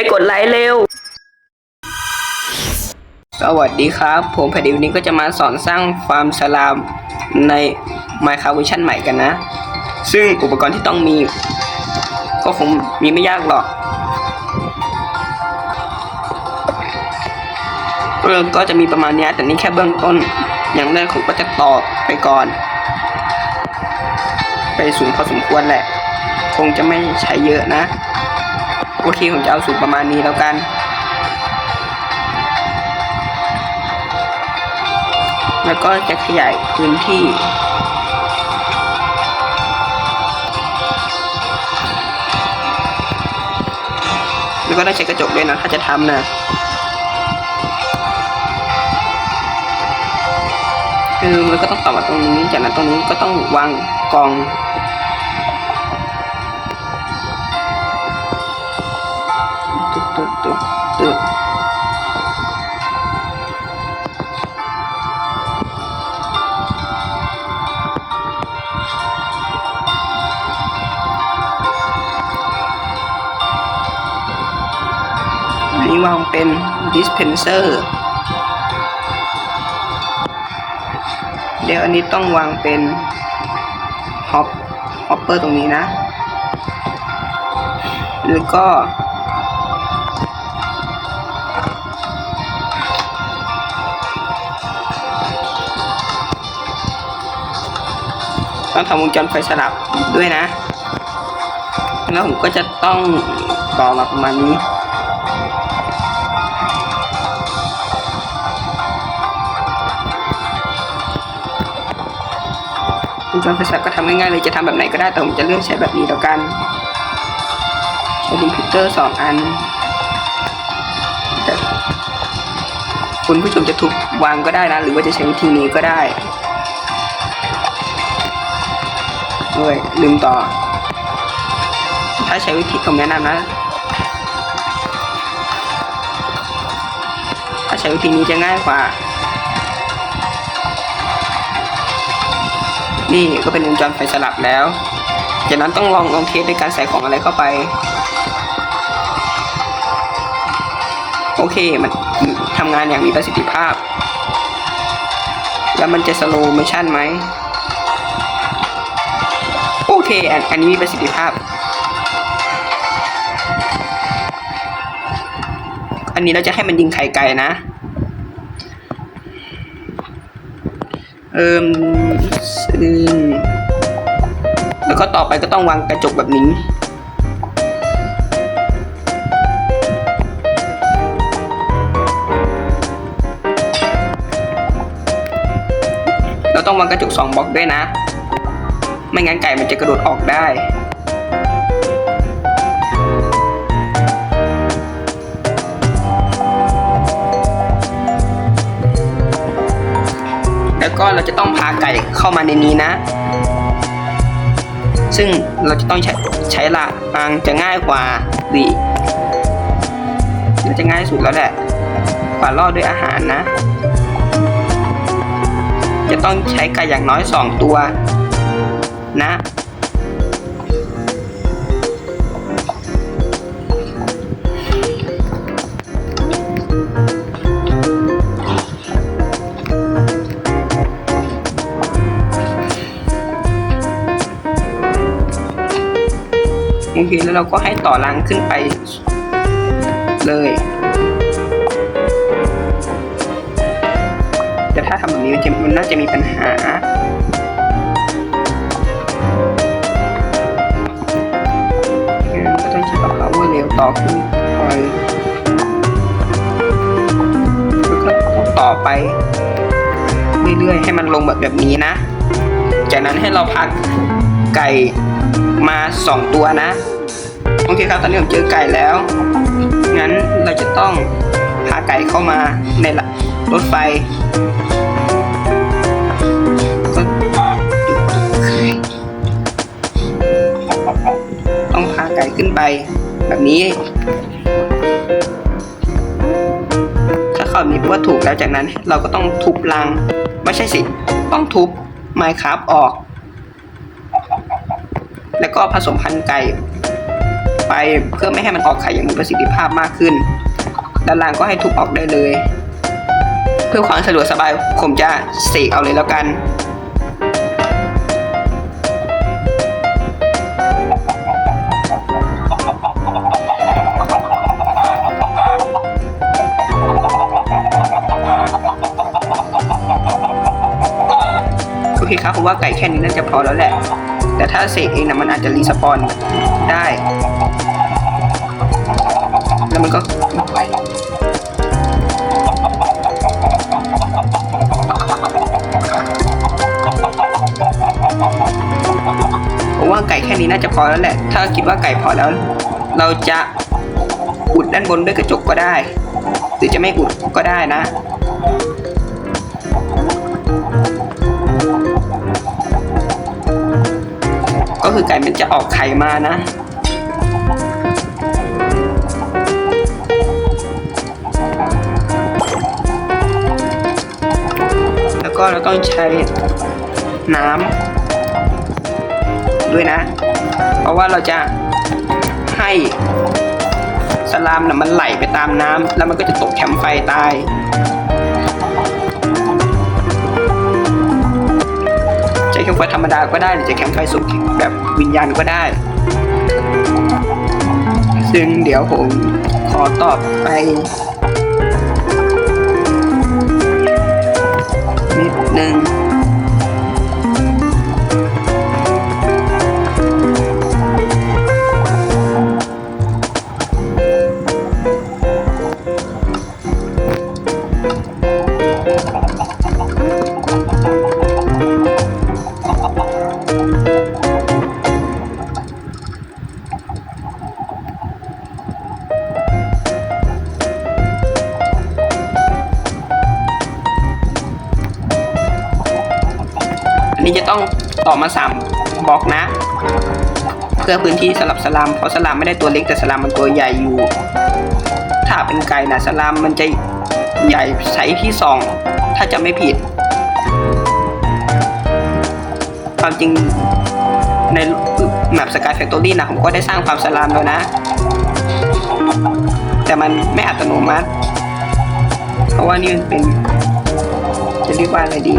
ไปกดไลค์เร็ว สวัสดีครับ ผมแผ่นดิวนี้ก็จะมาสอนสร้างฟาร์มสลามใน Minecraft เวอร์ชันใหม่กันนะ ซึ่งอุปกรณ์ที่ต้องมี ก็คงมีไม่ยากหรอกเรื่องก็จะมีประมาณนี้แต่นี่แค่เบื้องต้น อย่างแรกผมก็จะต่อไปก่อน ไปสูงพอสมควรแหละ คงจะไม่ใช้เยอะนะ โอเคผมจะเอาสูงประมาณนี้แล้วกัน แล้วก็จะขยายพื้นที่แล้วก็ต้องใช้กระจกด้วยนะถ้าจะทำนะคือมันก็ต้องต่อมาตรงนี้จากนั้นตรงนี้ก็ต้องวางกอง วางเป็น dispenser เดี๋ยวอันนี้ต้องวางเป็น hop hopper ตรงนี้นะแล้วก็ต้องทำวงจรไฟสลับด้วยนะ แล้วผมก็จะต้องต่อมาประมาณนี้ วงจรไฟสลับก็ทำง่ายๆเลยจะทำแบบไหนก็ได้แต่ผมจะเลือกใช้แบบนี้แล้วกันใช้ดิมพิวเตอร์สองอันแต่คุณผู้ชมจะถูกวางก็ได้นะ หรือว่าจะใช้วิธีนี้ก็ได้ด้วยลืมต่อ ถ้าใช้วิธีผมแนะนำนะถ้าใช้วิธีนี้จะง่ายกว่า นี่ก็เป็นวงจรไฟสลับแล้วจากนั้นต้องลองลองเทสด้วยการใส่ของอะไรเข้าไป โอเคมันทำงานอย่างมีประสิทธิภาพ แล้วมันจะสโลว์มชั่นไหมโอเคอันอันนี้มีประสิทธิภาพ อันนี้เราจะให้มันยิงไข่ไก่นะเอิม อืมแล้วก็ต่อไปก็ต้องวางกระจกแบบนี้เราต้องวางกระจกสองบล็อกด้วยนะ ไม่งั้นไก่มันจะกระโดดออกได้ ก็เราจะต้องพาไก่เข้ามาในนี้นะ ซึ่งเราจะต้องใช้ใช้ละรางจะง่ายกว่าดีน่าจะง่ายสุดแล้วแหละกว่าล่อด้วยอาหารนะ จะต้องใช้ไก่อย่างน้อยสองตัวนะ โอเคแล้วเราก็ให้ต่อรังขึ้นไปเลย แต่ถ้าทำแบบนี้มันน่าจะมีปัญหาก็ต้องใช้กับ power เร็วต่อขึ้นไปแล้วก็ต้องต่อไปเรื่อยๆให้มันลงแบบแบบนี้นะ จากนั้นให้เราพัก ไก่มาสองตัวนะ โอเคครับตอนนี้ผมเจอไก่แล้ว งั้นเราจะต้องพาไก่เข้ามาในรถไฟก็ต้องพาไก่ขึ้นไป แบบนี้ ถ้าเขามีว่าถูกแล้วจากนั้นเราก็ต้องทุบรัง ไม่ใช่สิ ต้องทุบไมครับออก แล้วก็ผสมพันธุ์ไก่ ไปเพื่อไม่ให้มันออกไข่อย่างมีประสิทธิภาพมากขึ้น ด้านล่างก็ให้ทุบออกได้เลย เพื่อความสะดวกสบายผมจะเสกเอาเลยแล้วกันโอเคครับผมว่าไก่แค่นี้น่าจะพอแล้วแหละ แต่ถ้าเสกเองนะมันอาจจะรีสปอนได้ แล้วมันก็ผมว่าไก่แค่นี้น่าจะพอแล้วแหละ ถ้าคิดว่าไก่พอแล้ว เราจะอุดด้านบนด้วยกระจกก็ได้ หรือจะไม่อุดก็ได้นะ คือไก่มันจะออกไข่มานะ แล้วก็เราต้องใช้น้ำด้วยนะ เพราะว่าเราจะให้สลามนะมันไหลไปตามน้ำแล้วมันก็จะตกแคมไฟตาย มป์ไฟธรรมดาก็ได้หรือจะแคมป์ไฟสุกแบบวิญญาณก็ได้ ซึ่งเดี๋ยวผมขอตอบไปนิดนึง บล็อกนะ เพื่อพื้นที่สลับสลามเพราะสลามไม่ได้ตัวเล็กแต่สลามมันตัวใหญ่อยู่ ถ้าเป็นไก่นะสลามมันจะใหญ่ไซส์ที่สองถ้าจะไม่ผิด ความจริงในแมปสกายแฟคทอรี่นะผมก็ได้สร้างความสลามแล้วนะ แต่มันไม่อัตโนมัติ เพราะว่านี่เป็นจะเรียกว่าอะไรดี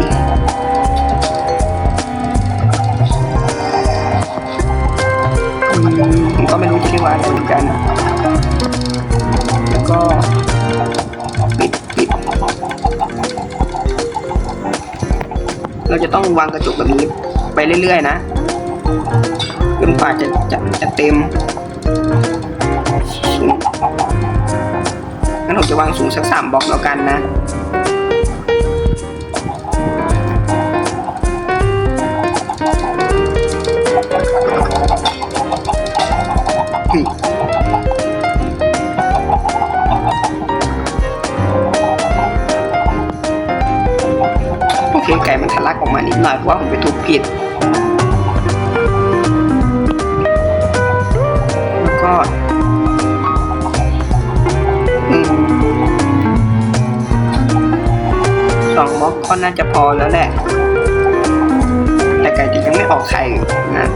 ผมก็ไม่รู้จะเรียกว่าอะไรเหมือนกัน แล้วก็ปิดปิด เราจะต้องวางกระจกแบบนี้ไปเรื่อย ๆ นะจนกว่าจะจะจะเต็มงงั้นผมจะวางสูงสักสามบล็อกแล้วกันนะ ก่มันทะลักออกมานิดหน่อยเพราะว่าผมไปทุบผิดแล้วก็สองบล็อกก็น่าจะพอแล้วแหละ แต่ไก่จะยังไม่ออกไข่นะ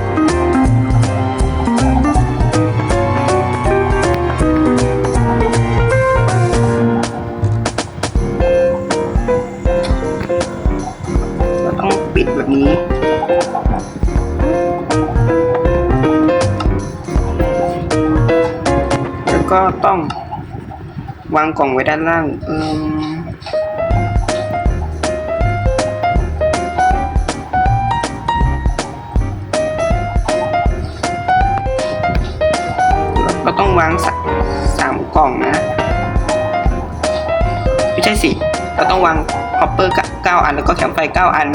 ก็ต้องวางกล่องไว้ด้านล่างเอมเราต้องวางสสามกล่องนะ ไม่ใช่สิ เราต้องวางฮอปเปอร์เก้าอันแล้วก็แคมไฟเก้าอัน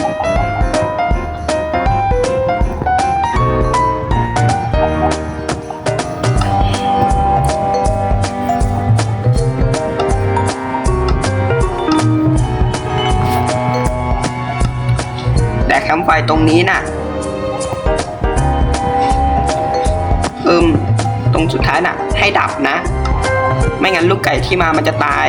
คมป์ไฟตรงนี้น่ะอืมตรงสุดท้ายน่ะ ให้ดับนะ ไม่งั้นลูกไก่ที่มามันจะตาย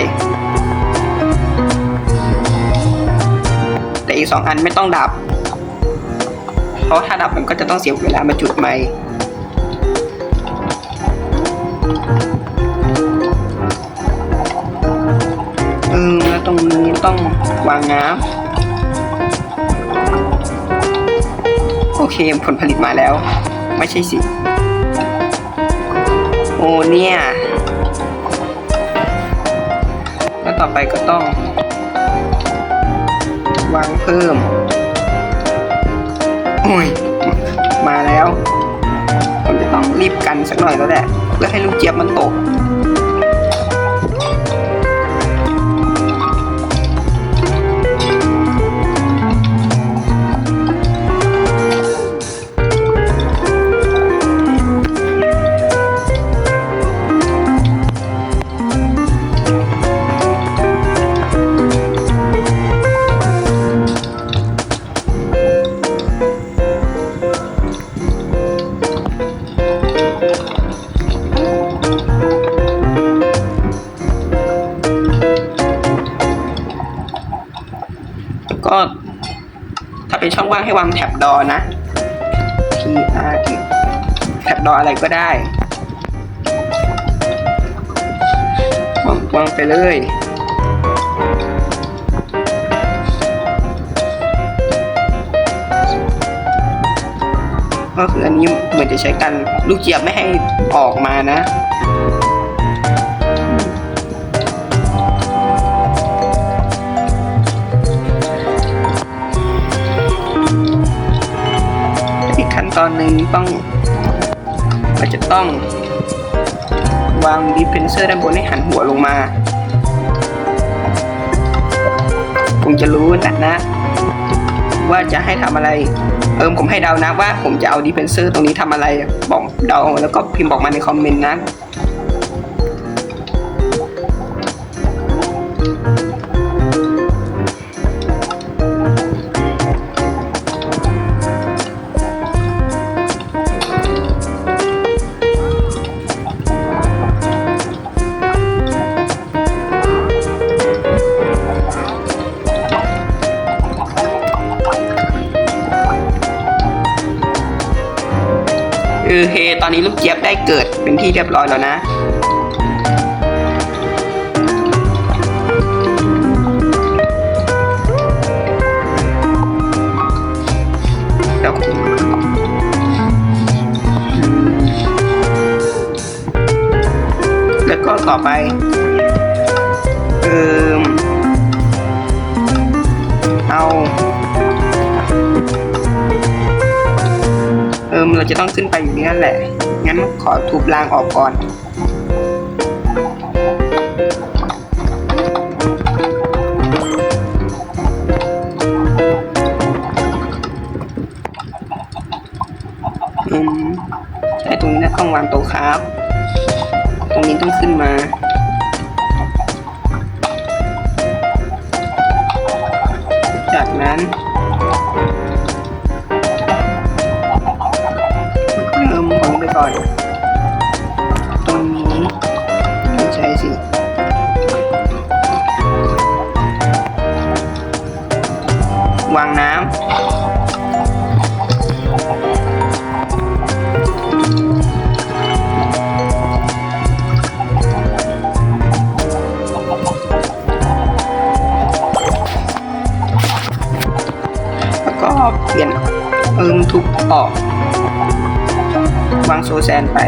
แต่อีกสองอันไม่ต้องดับ เพราะถ้าดับมันก็จะต้องเสียเวลามาจุดใหม่อืมแล้ตรงนี้ต้องวางน้ำ โอเคผลผลิตมาแล้ว ไม่ใช่สิ โอ้เนี่ย แล้วต่อไปก็ต้อง วางเพิ่ม โอ้ย มาแล้วผมจะต้องรีบกันสักหน่อยแล้วแหละ เพื่อให้ลูกเจี๊ยบมันตก ให้วางแท็บดอนะ T R E แท็บดออะไรก็ได้วางวางไปเลย ก็คืออันนี้เหมือนจะใช้กันลูกเจี๊ยบไม่ให้ออกมานะ ตอนหนึ่งต้องเราจะต้อง วางดิฟเพนเซอร์ด้านบนให้หันหัวลงมาผมจะรู้นะนะ ว่าจะให้ทำอะไร เอิมผมให้เดานะว่าผมจะเอาดิฟเพนเซอร์ตรงนี้ทำอะไรบอกเดาแล้วก็พิมพ์บอกมาในคอมเมนต์นะ อนนี้ลูกเจี๊ยบได้เกิดเป็นที่เรียบร้อยแล้วนะ แล้วแล้วก็ต่อไป จะต้องขึ้นไปอยู่นี่นั่นแหละ งั้นขอทุบรางออกก่อนอืมใช่ตรงนี้นะต้องวางโต๊ะครับ ตรงนี้ต้องขึ้นมา ซแซนไป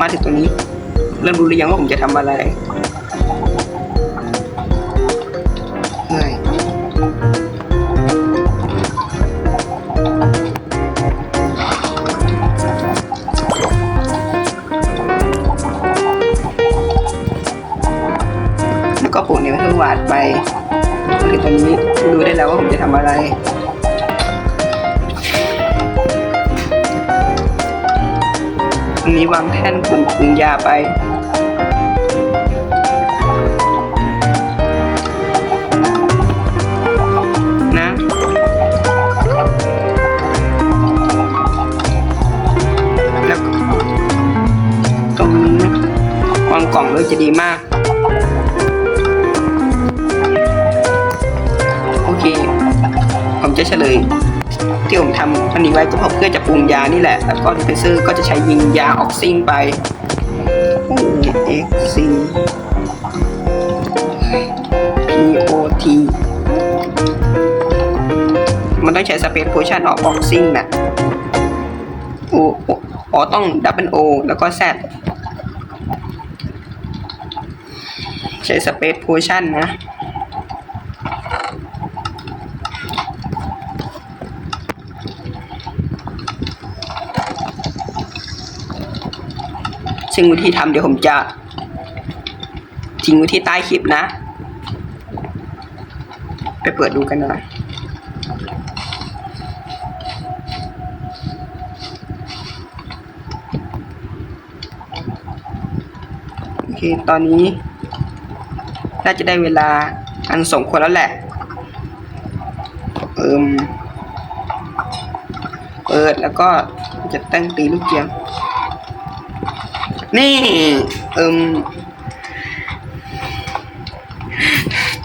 มาถึงตรงนี้ เริ่มรู้หรือยังว่าผมจะทำอะไรเฮ้ยแล้วก็ปุ่มนี้เพิ่งวาดไปมาถึงตรงนี้รู้ได้แล้วว่าผมจะทำอะไร รงนี้วางแท่นปุ่มปรุงยาไป นะ แล้วก็ตรงนี้วางกล่องเลยจะดีมาก โอเค ผมจะเฉลย ที่ผมทำอันนี้ไว้ก็เพื่อจะปรุงยานี่แหละ แล้วก็ดิเพเซอร์ก็จะใช้ยิงยาออกซิงไปเอ็กซิง POT มันต้องใช้สเปซโพชั่นออกออกซิงนะโอออต้องดับเบิลโอแล้วก็แซดใช้สเปซโพชั่นนะ ซึ่งวิธีทำเดี๋ยวผมจะทิ้งไว้ที่ใต้คลิปนะ ไปเปิดดูกันหน่อย โอเค ตอนนี้ น่าจะได้เวลาอันสมควรแล้วแหละ เอิมเปิดแล้วก็จะตั้งตีลูกเกียง นี่เอิม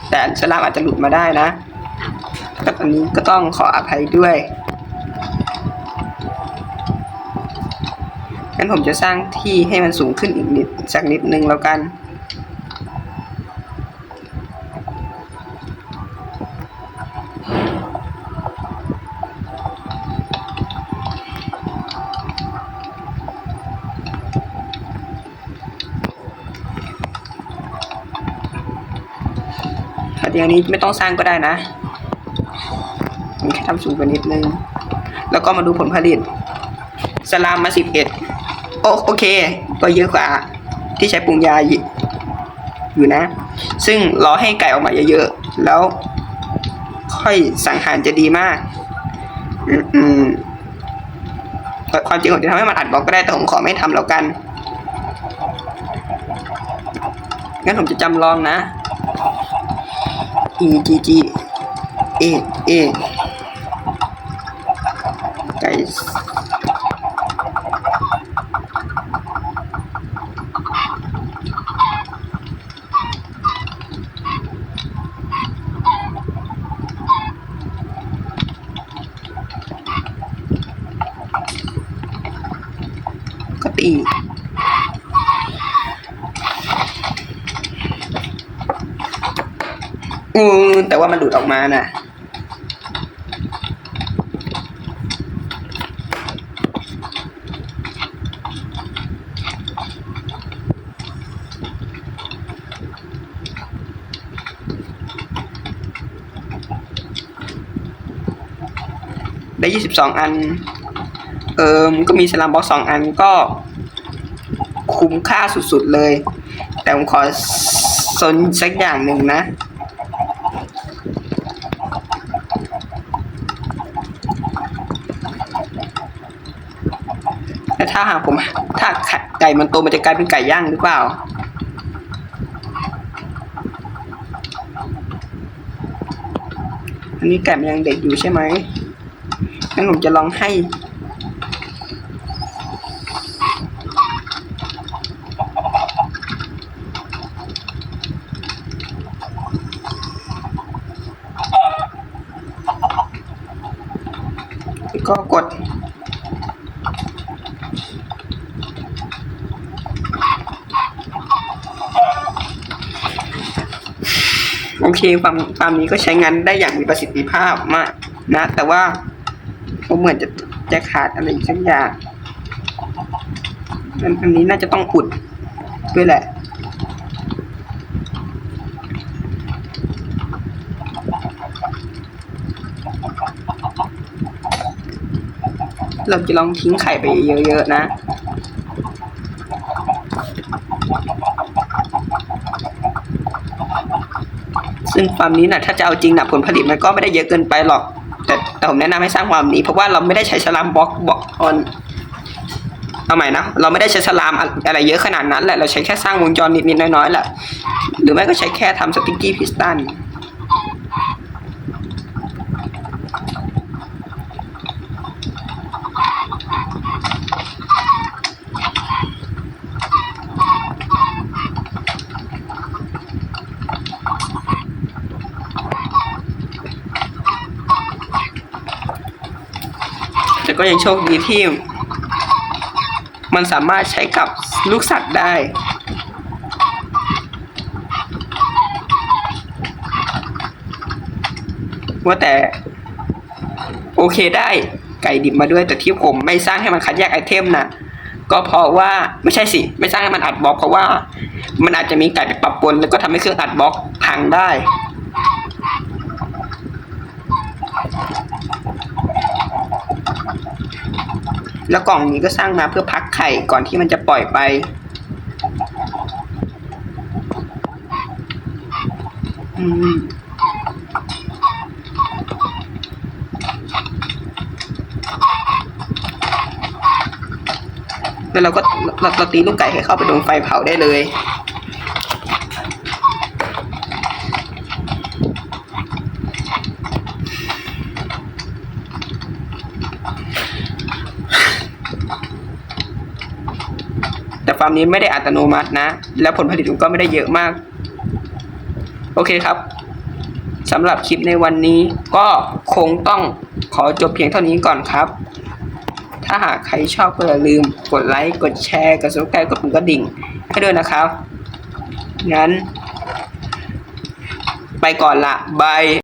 แต่สลามอาจจะหลุดมาได้นะก็ตอนนี้ก็ต้องขออภัยด้วยงั้นผมจะสร้างที่ให้มันสูงขึ้นอีกนิดสักนิดนึงแล้วกัน แต่อย่างนี้ไม่ต้องสร้างก็ได้นะแค่ทำสูงไปนิดนึง แล้วก็มาดูผลผลิต สลามมาสิบเอ็ดโอโอเค ก็เยอะกว่า ที่ใช้ปรุงยาอยู่นะ ซึ่งรอให้ไก่ออกมาเยอะๆ แล้ว ค่อยสังหารจะดีมาก อืมอืมแต่ความจริงผมจะทำให้มันอัดบล็อกก็ได้แต่ผมขอไม่ทำแล้วกันงั้นผมจะจำลองนะ EGG A A. Guys. Kape. อืมแต่ว่ามันหลุดออกมาน่ะได้ยี่สิบสองอัน เอิมก็มีสลัมบ็อกสองอันก็ คุ้มค่าสุดๆเลย แต่ผมขอสนสักอย่างหนึ่งนะ ถ้าหากผมถ้าไก่มันโตมันจะกลายเป็นไก่ย่างหรือเปล่า อันนี้ไก่มันยังเด็กอยู่ใช่ไหมงั้นผมจะลองให้ก็กด โอเคฟาร์มฟาร์มนี้ก็ใช้งานได้อย่างมีประสิทธิภาพมากนะ แต่ว่าผมเหมือนจะจะขาดอะไรสักอย่างอันนี้น่าจะต้องอุดด้วยแหละเราจะลองทิ้งไข่ไปเยอะๆนะ ซึ่งฟาร์มนี้นะถ้าจะเอาจริงนะผลผลิตมันก็ไม่ได้เยอะเกินไปหรอก แต่แต่ผมแนะนำให้สร้างฟาร์มนี้เพราะว่าเราไม่ได้ใช้สลามบล็อกบล็อกออนเอาใหม่นะเราไม่ได้ใช้สลามอะไรเยอะขนาดนั้นแหละเราใช้แค่สร้างวงจรนิดๆน้อยๆแหละหรือไม่ก็ใช้แค่ทำสติกกี้พิสตัน ก็ยังโชคดีที่ มันสามารถใช้กับลูกสัตว์ได้ว่าแต่ โอเคได้ไก่ดิบมาด้วยแต่ที่ผมไม่สร้างให้มันคัดแยกไอเทมนะก็เพราะว่าไม่ใช่สิ ไม่สร้างให้มันอัดบล็อกเพราะว่า มันอาจจะมีไก่ไปปรับปนแล้วก็ทำให้เครื่องอัดบล็อกพังได้ แล้วกล่องนี้ก็สร้างมาเพื่อพักไข่ก่อนที่มันจะปล่อยไป อืมแล้วเราก็เราเราตีลูกไก่ให้เข้าไปโดนไฟเผาได้เลยาร์มนี้ไม่ได้อัตโนมัตินะ แล้วผลผลิตก็ไม่ได้เยอะมาก โอเคครับสำหรับคลิปในวันนี้ก็คงต้องขอจบเพียงเท่านี้ก่อนครับ ถ้าหากใครชอบก็อย่าลืมกดไลค์กดแชร์กด subscribe กดปุ่มกระดิ่งให้ด้วยนะครับ งั้น ไปก่อนละบาย